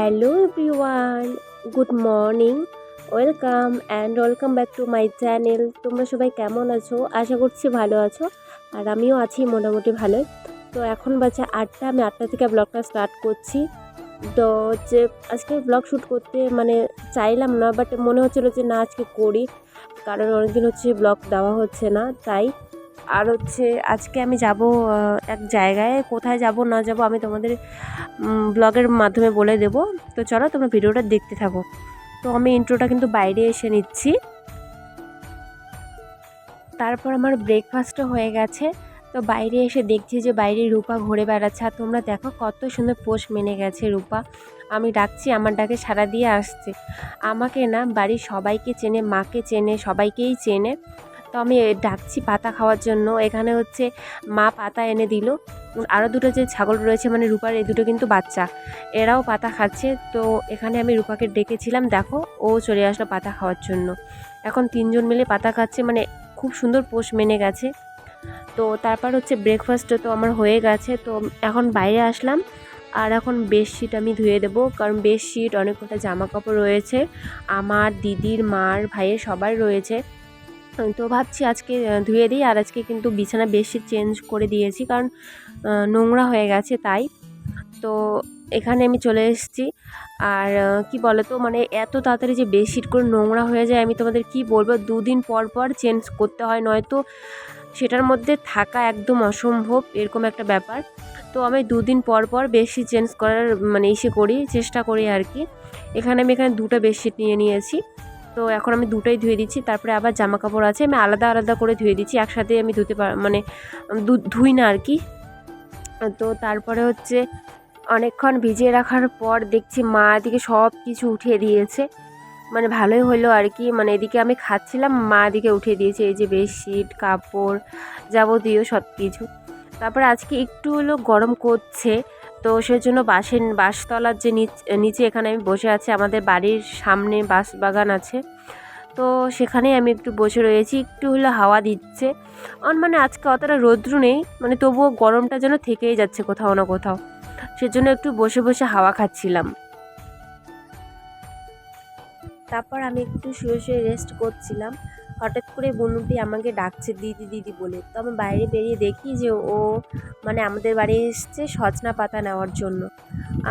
Hello everyone good morning welcome and welcome back to my channel তোমরা সবাই কেমন আছো? আশা করছি ভালো আছো। আর আমিও আছি মোটামুটি ভালোই। তো এখন বাজে আটটা, আমি আটটা থেকে ব্লগটা স্টার্ট করছি। তো হচ্ছে আজকে ব্লগ শ্যুট করতে মানে চাইলাম না বাট মনে হচ্ছিল যে না, আজকে করি। কারণ অনেকদিন হচ্ছে ব্লগ দেওয়া হচ্ছে না, তাই আর হচ্ছে আজকে আমি যাব এক জায়গায়। কোথায় যাব, না যাব, আমি তোমাদের ব্লগের মাধ্যমে বলে দেব। তো চলো তোমরা ভিডিওটা দেখতে থাকো। তো আমি ইন্ট্রোটা কিন্তু বাইরে এসে নিচ্ছি। তারপর আমার ব্রেকফাস্টও হয়ে গেছে। তো বাইরে এসে দেখছি যে বাইরে রূপা ঘুরে বেড়াচ্ছে। আর তোমরা দেখো কত সুন্দর পোষ মেনে গেছে রূপা। আমি ডাকছি, আমার ডাকে সারা দিয়ে আসছে। আমাকে না বাড়ির সবাইকে চেনে, মাকে চেনে, সবাইকেই চেনে। তো আমি ডাকছি পাতা খাওয়ার জন্য। এখানে হচ্ছে মা পাতা এনে দিল। আরও দুটো যে ছাগল রয়েছে মানে রূপার, এই দুটো কিন্তু বাচ্চা। এরাও পাতা খাচ্ছে। তো এখানে আমি রূপাকে ডেকেছিলাম, দেখো, ও চলে আসলো পাতা খাওয়ার জন্য। এখন তিনজন মিলে পাতা খাচ্ছে মানে খুব সুন্দর পোষ মেনে গেছে। তো তারপর হচ্ছে ব্রেকফাস্ট তো আমার হয়ে গেছে। তো এখন বাইরে আসলাম। আর এখন বেডশিট আমি ধুয়ে দেবো, কারণ বেডশিট অনেক কটা জামা কাপড় রয়েছে। আমার দিদির, মার, ভাইয়ের সবার রয়েছে। তো ভাবছি আজকে ধুয়ে দিই। আর আজকে কিন্তু বিছানা বেশি চেঞ্জ করে দিয়েছি কারণ নোংরা হয়ে গেছে তাই। তো এখানে আমি চলে এসেছি। আর কি বলো তো মানে এত তাড়াতাড়ি যে বেডশিট করে নোংরা হয়ে যায়, আমি তোমাদের কি বলব? দুদিন পর পর চেঞ্জ করতে হয়, নয়তো সেটার মধ্যে থাকা একদম অসম্ভব এরকম একটা ব্যাপার। তো আমি দুদিন পর পর বেশি চেঞ্জ করার মানে ইসে করি, চেষ্টা করি আর কি। এখানে আমি এখানে দুটো বেডশিট নিয়ে নিয়েছি। তো এখন আমি দুটোই ধুয়ে দিচ্ছি, তারপরে আবার জামা কাপড় আছে, আমি আলাদা আলাদা করে ধুয়ে দিচ্ছি, একসাথে আমি ধুতে পার মানে ধুই না আর কি। তো তারপরে হচ্ছে অনেকক্ষণ ভিজিয়ে রাখার পর দেখছি মা এদিকে সব কিছু উঠিয়ে দিয়েছে। মানে ভালোই হলো আর কি মানে এদিকে আমি খাচ্ছিলাম, মা এদিকে উঠিয়ে দিয়েছে, এই যে বেডশিট, কাপড়, যাবতীয় সব কিছু তারপরে আজকে একটু হলো গরম করছে, তো সেজন্য বাসের বাঁশতলার যে নিচে এখানে আমি বসে আছি, আমাদের বাড়ির সামনে বাঁশ বাগান আছে। তো সেখানেই আমি একটু বসে রয়েছি, একটু হলো হাওয়া দিচ্ছে। অন মানে আজকে অতটা রৌদ্র নেই মানে তবুও গরমটা যেন থেকেই যাচ্ছে কোথাও না কোথাও। সেজন্য একটু বসে বসে হাওয়া খাচ্ছিলাম। তারপর আমি একটু শুয়ে শুয়ে রেস্ট করছিলাম। হঠাৎ করে বনুটি আমাকে ডাকছে, দিদি দিদি, বলে। তো আমি বাইরে বেরিয়ে দেখি যে ও মানে আমাদের বাড়ি এসছে সজনা পাতা নেওয়ার জন্য।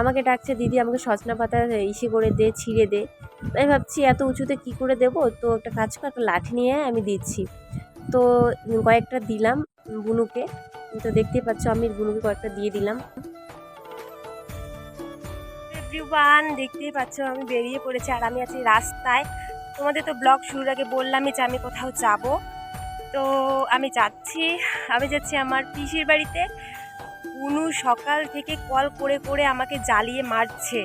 আমাকে ডাকছে, দিদি, আমাকে সজনা পাতা ইসে করে দে, ছিঁড়ে দে। আমি ভাবছি, এত উঁচুতে কি করে দেব? তো একটা কাজ কর, একটা লাঠি নিয়ে আমি দিচ্ছি। তো কয়েকটা দিলাম বুনুকে। তো দেখতেই পাচ্ছ, আমি বুনুকে কয়েকটা দিয়ে দিলাম। দেখতেই পাচ্ছ, আমি বেরিয়ে পড়েছি আর আমি আছি রাস্তায়। তোমাদের তো ব্লগ শুরুর আগে বললামই যে আমি কোথাও যাব। তো আমি যাচ্ছি আমি যাচ্ছি আমার পিসির বাড়িতে। উনু সকাল থেকে কল করে করে আমাকে জ্বালিয়ে মারছে।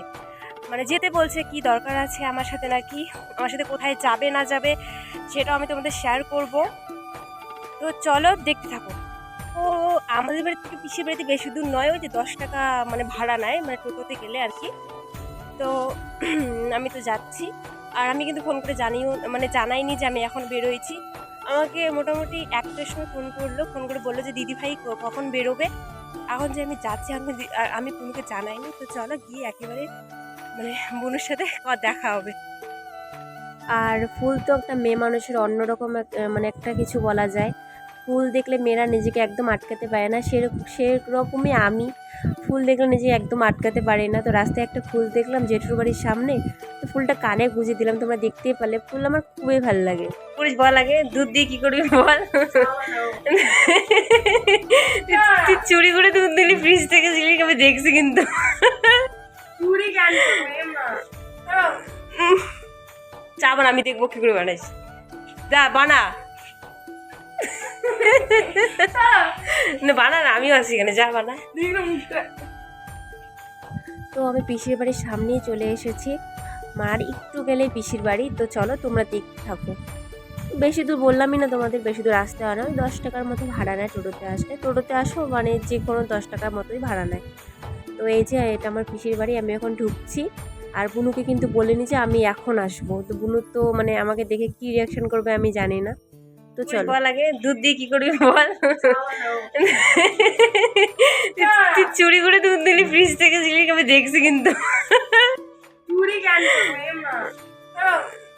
মানে যেতে বলছে, কি দরকার আছে আমার সাথে নাকি? আমার সাথে কোথায় যাবে, না যাবে? সেটাও আমি তোমাদের শেয়ার করব। তো চলো দেখতে থাকো। তো আমাদের বাড়ি থেকে পিসির বাড়িতে বেশি দূর নয়, ওই যে দশ টাকা মানে ভাড়া নেয় মানে টোটোতে গেলে আর কি। তো আমি তো যাচ্ছি। আর আমি কিন্তু ফোন করে জানিও মানে জানাইনি যে আমি এখন বেরোয়েছি আমাকে মোটামুটি একটার সময় ফোন করল, ফোন করে বলল যে, দিদি ভাই কখন বেরোবে? এখন যে আমি যাচ্ছি, আমি আমি কোনোকে জানাইনি, তো চলো গিয়ে একেবারে মানে বোনের সাথে দেখা হবে। আর ফুল তো একটা মেয়ে মানুষের অন্যরকম মানে একটা কিছু বলা যায়। ফুল দেখলে মেয়েরা নিজেকে একদম আটকাতে পারে না। সেরকম সেরকমই আমি ফুল দেখলে নিজে একদম আটকাতে পারি না। তো রাস্তায় একটা ফুল দেখলাম জেঠুর বাড়ির সামনে তো ফুলটা কানে গুঁজে দিলাম। তোমরা দেখতেই পারলে ফুল আমার খুবই ভালো লাগে। পুলিশ বল লাগে দুধ দিয়ে কী করবি বল? তুই চুরি করে দুধ দিলি ফ্রিজ থেকে ছিলি আমি দেখছি কিন্তু। চা বানা আমি দেখব কি করে বানাইস যা বানা। না, বানা না, আমিও আছি এখানে, যা বানা। তো আমি পিসির বাড়ির সামনেই চলে এসেছি। মার একটু গেলে পিসির বাড়ি, তো চলো তোমরা দেখতে থাকো। বেশি দূর বললামই না তোমাদের, বেশি দূর আসতে হয় না। দশ টাকার মতো ভাড়া নেয় টোটোতে আসলে। টোটোতে আসো মানে যে কোনো দশ টাকার মতোই ভাড়া নেয়। তো এই যে, এটা আমার পিসির বাড়ি, আমি এখন ঢুকছি। আর বুনুকে কিন্তু বলিনি যে আমি এখন আসব। তো বুনু তো মানে আমাকে দেখে কি রিয়াকশন করবে আমি জানি না। তো চল। লাগে? দুধ দিয়ে কি করবি বল? তুই চুরি করে দুধ দিলি ফ্রিজ থেকে ছিলি আমি দেখছি কিন্তু।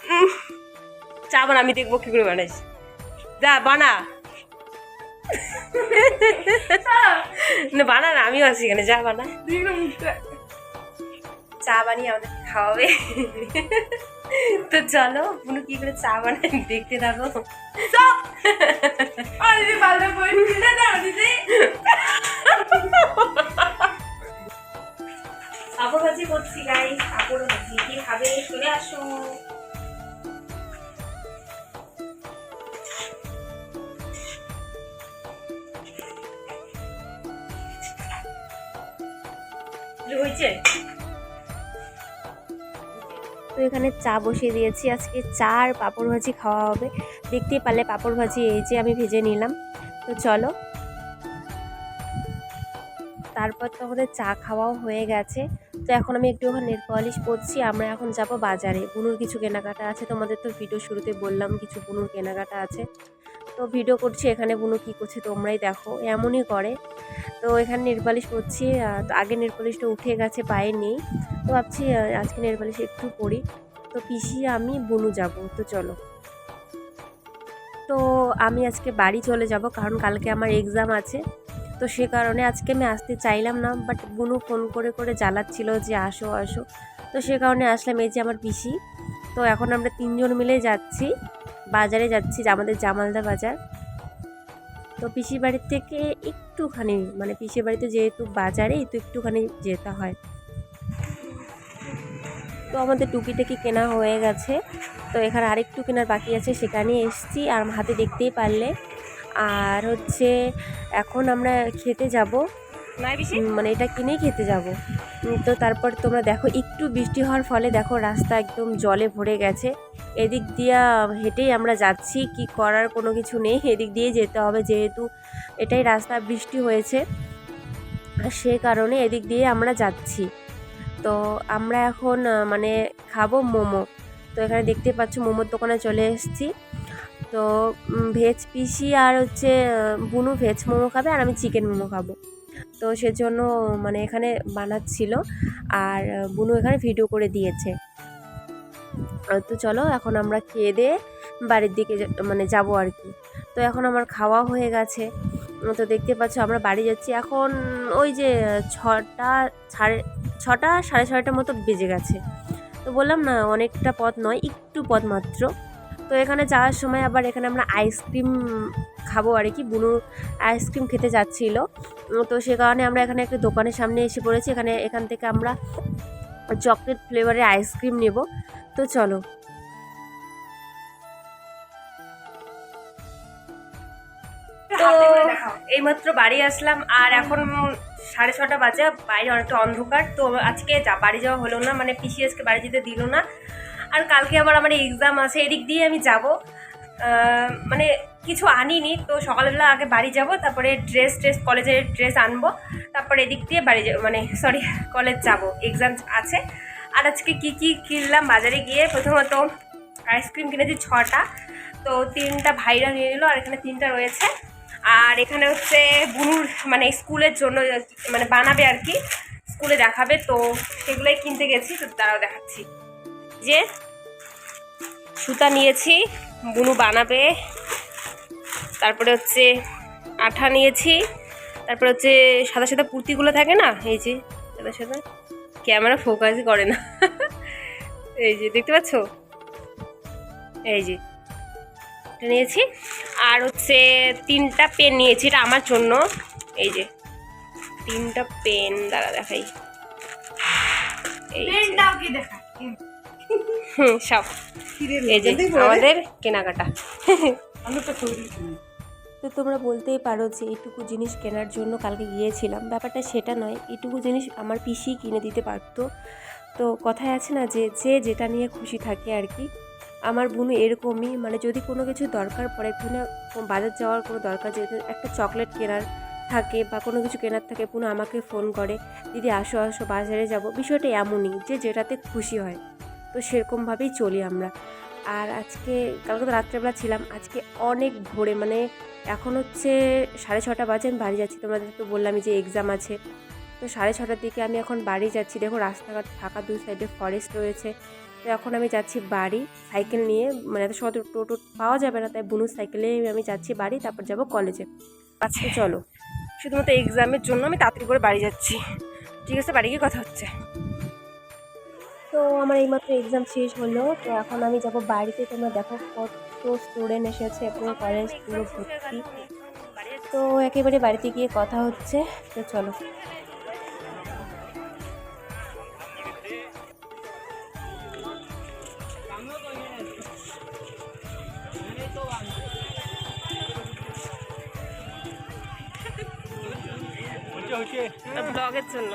উম, চা বানা আমি দেখব কি করে বানাইস যা বানা। না বানা না আমিও আছি এখানে। যা বানা। চা বানিয়ে আমাদের খাওয়াবে। তো চলো বুনু কি করে চা বানায় দেখতে থাকো। পাপড় ভাজি করছি গাই পাপড় ভাজি। কি খাবে? চলে আসো। হয়েছে? তো এখানে চা বসিয়ে দিয়েছি। আজকে চা আর পাঁপড় ভাজি খাওয়া হবে। দেখতেই পারলে পাঁপড় ভাজি এই যে আমি ভেজে নিলাম। তো চলো। তারপর তো আমাদের চা খাওয়াও হয়ে গেছে। তো এখন আমি একটু নেল পলিশ পরছি। আমরা এখন যাব বাজারে। বুনুর কিছু কেনাকাটা আছে। তোমাদের তো ভিডিও শুরুতে বললাম, কিছু বুনুর কেনাকাটা আছে। তো ভিডিও করছি, এখানে বুনু কী করছে তোমরাই দেখো, এমনই করে। তো এখানে নেলপালিশ করছি তো আগে নেলপালিশটা উঠে গেছে পায়ে নেই তো ভাবছি আজকে নেলপালিশ একটু পরি তো পিসি, আমি, বুনু যাব, তো চলো। তো আমি আজকে বাড়ি চলে যাব, কারণ কালকে আমার এক্সাম আছে। তো সে কারণে আজকে আমি আসতে চাইলাম না বাট বুনু ফোন করে করে জ্বালাচ্ছিল যে আসো আসো। তো সে কারণে আসলাম এই যে আমার পিসি। তো এখন আমরা তিনজন মিলে যাচ্ছি। বাজারে যাচ্ছি আমাদের জামালদা বাজার। তো পিসির বাড়ির থেকে একটুখানি মানে পিসির বাড়িতে যেহেতু বাজারে তো একটুখানি যেতে হয়। তো আমাদের টুকিটাকি কেনা হয়ে গেছে। তো এখানে আরেকটু কেনার বাকি আছে, সেখানে এসছি। আর হাতে দেখতেই পারলে। আর হচ্ছে, এখন আমরা খেতে যাব। মানে এটা কিনেই খেতে যাব। তো তারপর তোমরা দেখো, একটু বৃষ্টি হওয়ার ফলে দেখো রাস্তা একদম জলে ভরে গেছে। এদিক দিয়া হেঁটেই আমরা যাচ্ছি, কি করার কোনো কিছু নেই। এদিক দিয়ে যেতে হবে যেহেতু এটাই রাস্তা বৃষ্টি হয়েছে। সে কারণে এদিক দিয়ে আমরা যাচ্ছি। তো আমরা এখন মানে খাব মোমো। তো এখানে দেখতে পাচ্ছ মোমোর দোকানে চলে এসেছি। তো ভেজ পিসি আর হচ্ছে বুনু ভেজ মোমো খাবে আর আমি চিকেন মোমো খাব। তো সেজন্য মানে এখানে বানাচ্ছিল। আর বুনু এখানে ভিডিও করে দিয়েছে। তো চলো এখন আমরা খেয়ে দিয়ে বাড়ির দিকে মানে যাব আর কি। তো এখন আমার খাওয়া হয়ে গেছে। তো দেখতে পাচ্ছ আমরা বাড়ি যাচ্ছি। এখন ওই যে ছটা সাড়ে ছটা সাড়ে ছয়টার মতো বেজে গেছে। তো বললাম না, অনেকটা পথ নয়, একটু পথ মাত্র। তো এখানে যাওয়ার সময় আবার এখানে আমরা আইসক্রিম খাব আর কি, বুনু আইসক্রিম খেতে যাচ্ছিল। তো সে কারণে আমরা এখানে একটা দোকানের সামনে এসে পড়েছি, এখানে এখান থেকে আমরা চকলেট ফ্লেভারের আইসক্রিম নেব। তো চলো। তো এইমাত্র বাড়ি আসলাম, আর এখন সাড়ে ছটা বাজে, বাইরে অনেকটা অন্ধকার, তো আজকে বাড়ি যাওয়া হলো না মানে পিসি আজকে বাড়ি যেতে দিল না। আর কালকে আবার আমার এক্সাম আছে, এদিক দিয়ে আমি যাব। মানে কিছু আনিনি, তো সকালবেলা আগে বাড়ি যাব, তারপরে ড্রেস ট্রেস, কলেজের ড্রেস আনব, তারপরে এদিক দিয়ে বাড়ি মানে সরি কলেজ যাব এক্সাম আছে। আর আজকে কি কি কিনলাম, বাজারে গিয়ে প্রথমত আইসক্রিম কিনেছি ছটা, তো তিনটা ভাইরা নিয়ে নিল, আর এখানে তিনটা রয়েছে। আর এখানে হচ্ছে বুনুর মানে স্কুলের জন্য মানে বানাবে আর কি, স্কুলে দেখাবে, তো সেগুলোই কিনতে গেছি, তো তারাও দেখাচ্ছি। যে সুতা নিয়েছি বুনু বানাবে। তারপরে হচ্ছে আঠা নিয়েছি তারপরে হচ্ছে সাদা সাদা পুঁতিগুলো থাকে না এই যে সাদা সাদা ক্যামেরা ফোকাসই করে না। এই যে দেখতে পাচ্ছ? এই যে এটা নিয়েছি। আর হচ্ছে তিনটা পেন নিয়েছি এটা আমার জন্য। এই যে তিনটা পেন দাঁড়া দেখাই। এই হুম সব। এই যে আমাদের কেনাকাটা। তো তোমরা বলতেই পারো যে এটুকু জিনিস কেনার জন্য কালকে গিয়েছিলাম। ব্যাপারটা সেটা নয় এটুকু জিনিস আমার পিসি কিনে দিতে পারতো। তো কথায় আছে না যে যে যেটা নিয়ে খুশি থাকে আর কি আমার বোন এরকমই। মানে যদি কোনো কিছু দরকার পড়ে কোনো বাজার যাওয়ার কোনো দরকার যেহেতু একটা চকলেট কেনার থাকে বা কোনো কিছু কেনার থাকে পুনঃ আমাকে ফোন করে দিদি আসো আসো বাজারে যাব। বিষয়টা এমনই যে যেটাতে খুশি হয়। তো সেরকমভাবেই চলি আমরা। আর আজকে কালকে তো রাত্রেবেলা ছিলাম আজকে অনেক ভোরে মানে এখন হচ্ছে সাড়ে ছটা বাজে আমি বাড়ি যাচ্ছি। তোমাদের তো বললামই যে এক্সাম আছে। তো সাড়ে ছটার দিকে আমি এখন বাড়ি যাচ্ছি। দেখো রাস্তাঘাট ফাঁকা দুই সাইডে ফরেস্ট রয়েছে। তো এখন আমি যাচ্ছি বাড়ি সাইকেল নিয়ে মানে এত সময় টোটো পাওয়া যাবে না তাই বুনুর সাইকেলে আমি যাচ্ছি বাড়ি তারপর যাব কলেজে আচ্ছা। চলো শুধুমাত্র এক্সামের জন্য আমি তাড়াতাড়ি করে বাড়ি যাচ্ছি। ঠিক আছে বাড়ি গিয়ে কথা হচ্ছে। তো আমার এইমাত্র এক্সাম শেষ হলো তো এখন আমি যাব বাড়িতে তোমরা দেখো কত স্টুডেন্ট এসেছে পুরো কলেজ পুরো ভর্তি। তো একেবারে বাড়িতে গিয়ে কথা হচ্ছে তো চলো। ব্লগের জন্য।